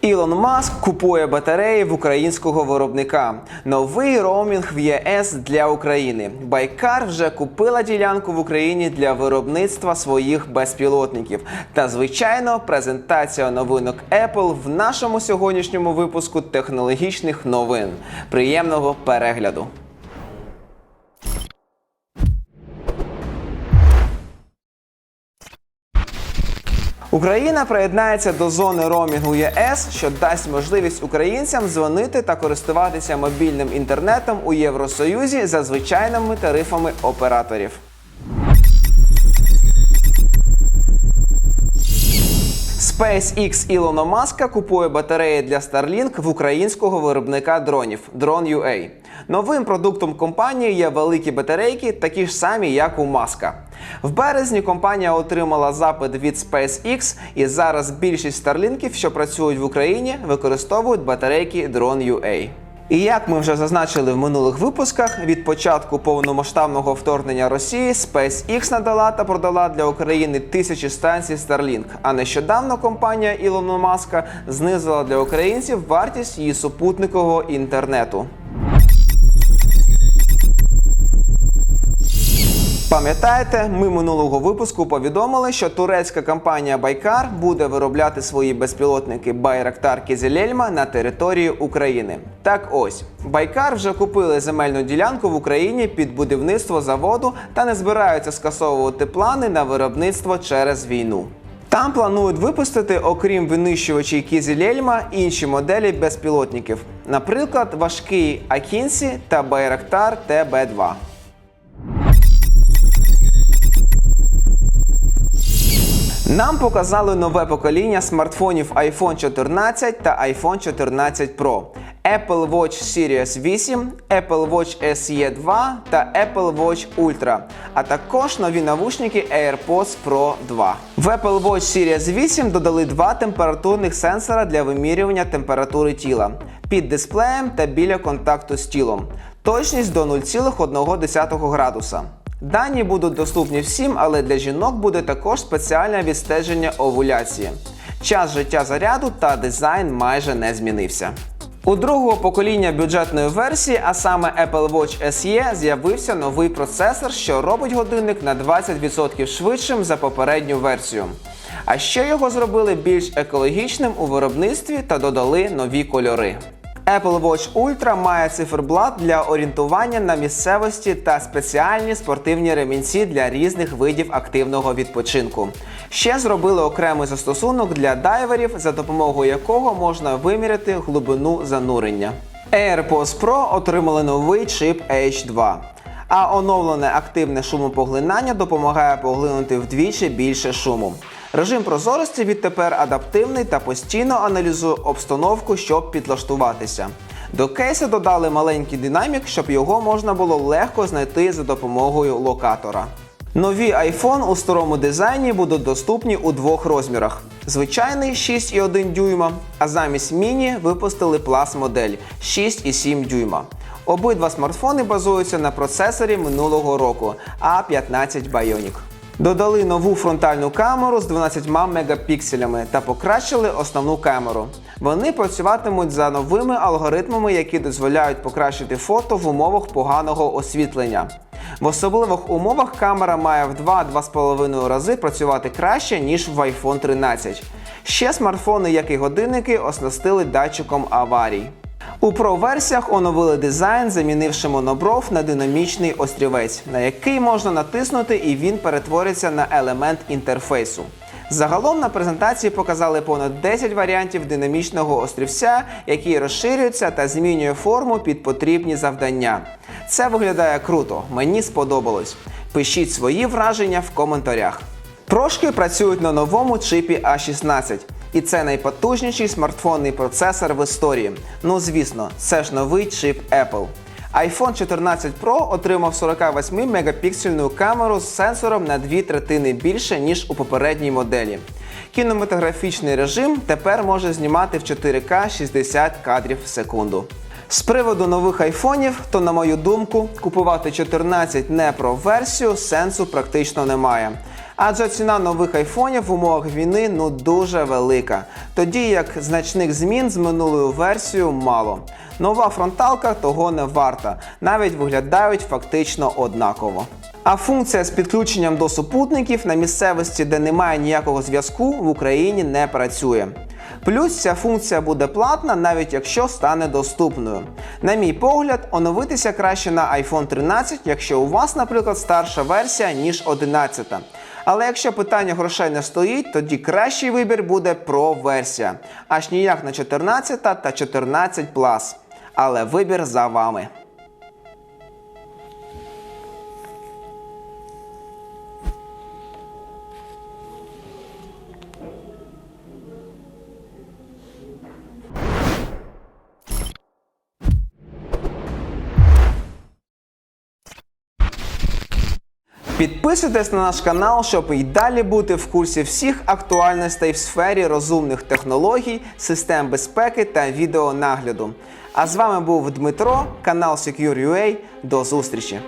Ілон Маск купує батареї в українського виробника. Новий роумінг в ЄС для України. Байкар вже купила ділянку в Україні для виробництва своїх безпілотників. Та звичайно, презентація новинок Apple в нашому сьогоднішньому випуску технологічних новин. Приємного перегляду! Україна приєднається до зони роумінгу ЄС, що дасть можливість українцям дзвонити та користуватися мобільним інтернетом у Євросоюзі за звичайними тарифами операторів. SpaceX Ілона Маска купує батареї для Starlink в українського виробника дронів Drone.ua. Новим продуктом компанії є великі батарейки, такі ж самі, як у Маска. В березні компанія отримала запит від SpaceX, і зараз більшість старлінків, що працюють в Україні, використовують батарейки Drone.ua. І як ми вже зазначили в минулих випусках, від початку повномасштабного вторгнення Росії SpaceX надала та продала для України тисячі станцій Starlink. А нещодавно компанія Ілона Маска знизила для українців вартість її супутникового інтернету. Пам'ятаєте, ми минулого випуску повідомили, що турецька компанія Байкар буде виробляти свої безпілотники Байрактар Кізелельма на території України. Так ось Байкар вже купили земельну ділянку в Україні під будівництво заводу та не збираються скасовувати плани на виробництво через війну. Там планують випустити, окрім винищувачів Кізелельма, інші моделі безпілотників, наприклад, важкий Акінсі та Байрактар ТБ2. Нам показали нове покоління смартфонів iPhone 14 та iPhone 14 Pro, Apple Watch Series 8, Apple Watch SE 2 та Apple Watch Ultra, а також нові навушники AirPods Pro 2. В Apple Watch Series 8 додали два температурних сенсора для вимірювання температури тіла під дисплеєм та біля контакту з тілом. Точність до 0,1 градуса. Дані будуть доступні всім, але для жінок буде також спеціальне відстеження овуляції. Час життя заряду та дизайн майже не змінився. У другого покоління бюджетної версії, а саме Apple Watch SE, з'явився новий процесор, що робить годинник на 20% швидшим за попередню версію. А ще його зробили більш екологічним у виробництві та додали нові кольори. Apple Watch Ultra має циферблат для орієнтування на місцевості та спеціальні спортивні ремінці для різних видів активного відпочинку. Ще зробили окремий застосунок для дайверів, за допомогою якого можна виміряти глибину занурення. AirPods Pro отримали новий чип H2. А оновлене активне шумопоглинання допомагає поглинути вдвічі більше шуму. Режим прозорості відтепер адаптивний та постійно аналізує обстановку, щоб підлаштуватися. До кейсу додали маленький динамік, щоб його можна було легко знайти за допомогою локатора. Нові iPhone у старому дизайні будуть доступні у двох розмірах: звичайний 6,1 дюйма, а замість міні випустили Plus модель 6,7 дюйма. Обидва смартфони базуються на процесорі минулого року A15 Bionic. Додали нову фронтальну камеру з 12 мегапікселями та покращили основну камеру. Вони працюватимуть за новими алгоритмами, які дозволяють покращити фото в умовах поганого освітлення. В особливих умовах камера має в 2-2,5 рази працювати краще, ніж в iPhone 13. Ще смартфони, як і годинники, оснастили датчиком аварій. У Pro-версіях оновили дизайн, замінивши монобров на динамічний острівець, на який можна натиснути і він перетвориться на елемент інтерфейсу. Загалом на презентації показали понад 10 варіантів динамічного острівця, який розширюється та змінює форму під потрібні завдання. Це виглядає круто, мені сподобалось. Пишіть свої враження в коментарях. Прошки працюють на новому чипі A16. І це найпотужніший смартфонний процесор в історії. Ну звісно, це ж новий чип Apple. iPhone 14 Pro отримав 48 мегапіксельну камеру з сенсором на 2 третини більше, ніж у попередній моделі. Кінематографічний режим тепер може знімати в 4К 60 кадрів в секунду. З приводу нових айфонів, то, на мою думку, купувати 14 не Pro версію сенсу практично немає. Адже ціна нових айфонів в умовах війни ну дуже велика, тоді як значних змін з минулою версією мало. Нова фронталка того не варта, навіть виглядають фактично однаково. А функція з підключенням до супутників на місцевості, де немає ніякого зв'язку, в Україні не працює. Плюс ця функція буде платна, навіть якщо стане доступною. На мій погляд, оновитися краще на iPhone 13, якщо у вас, наприклад, старша версія, ніж 11. Але якщо питання грошей не стоїть, тоді кращий вибір буде Pro версія, аж ніяк на 14 та 14 Але вибір за вами. Підписуйтесь на наш канал, щоб і далі бути в курсі всіх актуальностей в сфері розумних технологій, систем безпеки та відеонагляду. А з вами був Дмитро, канал Secure.ua. До зустрічі!